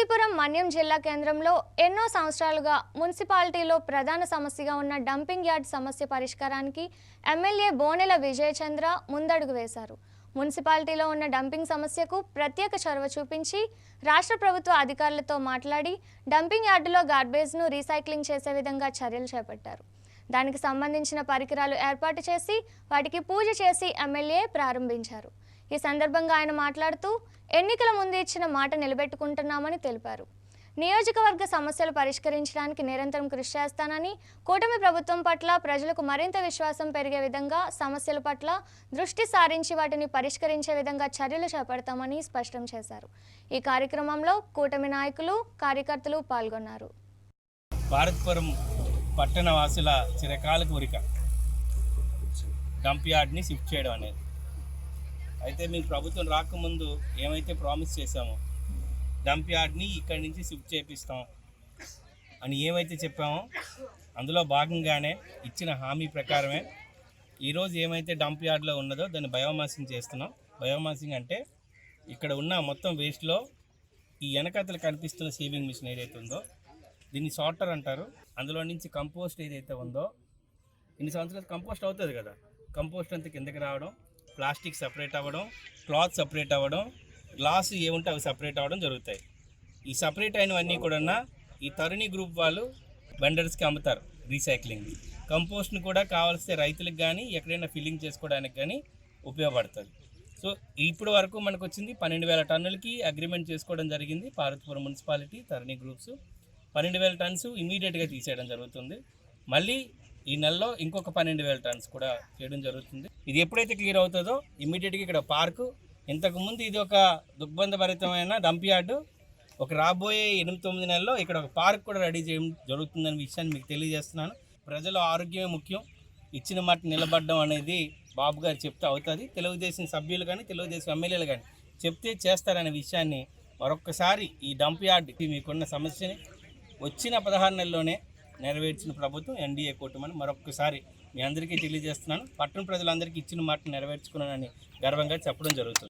పార్వతీపురం మన్యం జిల్లా కేంద్రంలో ఎన్నో సంవత్సరాలుగా మున్సిపాలిటీలో ప్రధాన సమస్యగా ఉన్న డంపింగ్ యార్డ్ సమస్య పరిష్కారానికి ఎమ్మెల్యే బోనెల విజయచంద్ర ముందడుగు వేశారు. మున్సిపాలిటీలో ఉన్న డంపింగ్ సమస్యకు ప్రత్యేక చొరవ చూపించి రాష్ట్ర ప్రభుత్వ అధికారులతో మాట్లాడి డంపింగ్ యార్డులో గార్బేజ్ను రీసైక్లింగ్ చేసే విధంగా చర్యలు చేపట్టారు. దానికి సంబంధించిన పరికరాలు ఏర్పాటు చేసి వాటికి పూజ చేసి ఎమ్మెల్యే ప్రారంభించారు. ఈ సందర్భంగా ఆయన మాట్లాడుతూ ఎన్నికల ముందు ఇచ్చిన మాట నిలబెట్టుకుంటున్నామని తెలిపారు. నియోజకవర్గ సమస్యలు పరిష్కరించడానికి నిరంతరం కృషి చేస్తానని కూటమి ప్రభుత్వం పట్ల ప్రజలకు మరింత విశ్వాసం పెరిగే విధంగా సమస్యల పట్ల దృష్టి సారించి వాటిని పరిష్కరించే విధంగా చర్యలు చేపడతామని స్పష్టం చేశారు. ఈ కార్యక్రమంలో కూటమి నాయకులు కార్యకర్తలు పాల్గొన్నారు. భారత్పురం పట్టణ వాసుల చిరకాల కోరిక. డంప్ యార్డ్ని షిఫ్ట్ చేయడం అనేది. అయితే మేము ప్రభుత్వం రాకముందు ఏమైతే ప్రామిస్ చేశామో డంప్ యార్డ్ని ఇక్కడి నుంచి షిఫ్ట్ చేపిస్తాం అని ఏమైతే చెప్పామో అందులో భాగంగానే ఇచ్చిన హామీ ప్రకారమే ఈరోజు ఏమైతే డంప్ యార్డ్లో ఉన్నదో దాన్ని బయోమాసింగ్ చేస్తున్నాం. బయోమాసింగ్ అంటే ఇక్కడ ఉన్న మొత్తం వేస్ట్లో ఈ వెనకతలు కనిపిస్తున్న సేవింగ్ మిషన్ ఏదైతే ఉందో దీన్ని సార్టర్ అంటారు. అందులో నుంచి కంపోస్ట్ ఏదైతే ఉందో ఇన్ని సంవత్సరాలు కంపోస్ట్ అవుతుంది కదా. కంపోస్ట్ అంతా కిందకి రావడం ప్లాస్టిక్ సపరేట్ అవ్వడం క్లాత్ సపరేట్ అవ్వడం గ్లాస్ ఏముంటే అవి సపరేట్ అవ్వడం జరుగుతాయి. ఈ సపరేట్ అయినవన్నీ కూడా ఈ తరుణి గ్రూప్ వాళ్ళు వెండర్స్కి అమ్ముతారు రీసైక్లింగ్. కంపోస్ట్ని కూడా కావాల్సిన రైతులకు కానీ ఎక్కడైనా ఫిల్లింగ్ చేసుకోవడానికి కానీ ఉపయోగపడుతుంది సో ఇప్పుడు వరకు మనకు వచ్చింది పన్నెండు వేల టన్నులకి అగ్రిమెంట్ చేసుకోవడం జరిగింది పార్వతీపురం మున్సిపాలిటీ తరుణి గ్రూప్స్. పన్నెండు వేల టన్స్ ఇమీడియట్గా తీసేయడం జరుగుతుంది. మళ్ళీ ఈ నెలలో ఇంకొక పన్నెండు వేల టన్స్ కూడా చేయడం జరుగుతుంది. ఇది ఎప్పుడైతే క్లియర్ అవుతుందో ఇమీడియట్గా ఇక్కడ పార్కు. ఇంతకుముందు ఇది ఒక దుగ్బంధభరితమైన డంప్ యార్డు. ఒక రాబోయే ఎనిమిది తొమ్మిది నెలల్లో ఇక్కడ ఒక పార్క్ కూడా రెడీ చేయడం జరుగుతుందనే విషయాన్ని మీకు తెలియజేస్తున్నాను. ప్రజల ఆరోగ్యమే ముఖ్యం. ఇచ్చిన మాట నిలబడడం అనేది బాబు గారు చెప్తే అవుతుంది. తెలుగుదేశం సభ్యులు కానీ తెలుగుదేశం ఎమ్మెల్యేలు కానీ చెప్తే చేస్తారనే విషయాన్ని మరొక్కసారి ఈ డంప్ యార్డ్కి మీకున్న సమస్యని వచ్చిన పదహారు నెలల్లోనే నెరవేర్చిన ప్రభుత్వం ఎన్డీఏ కూటమని మరొకసారి మీ అందరికీ తెలియజేస్తున్నాను. పట్టణ ప్రజలందరికీ ఇచ్చిన మాట నెరవేర్చుకున్నానని గర్వంగా చెప్పడం జరుగుతుంది.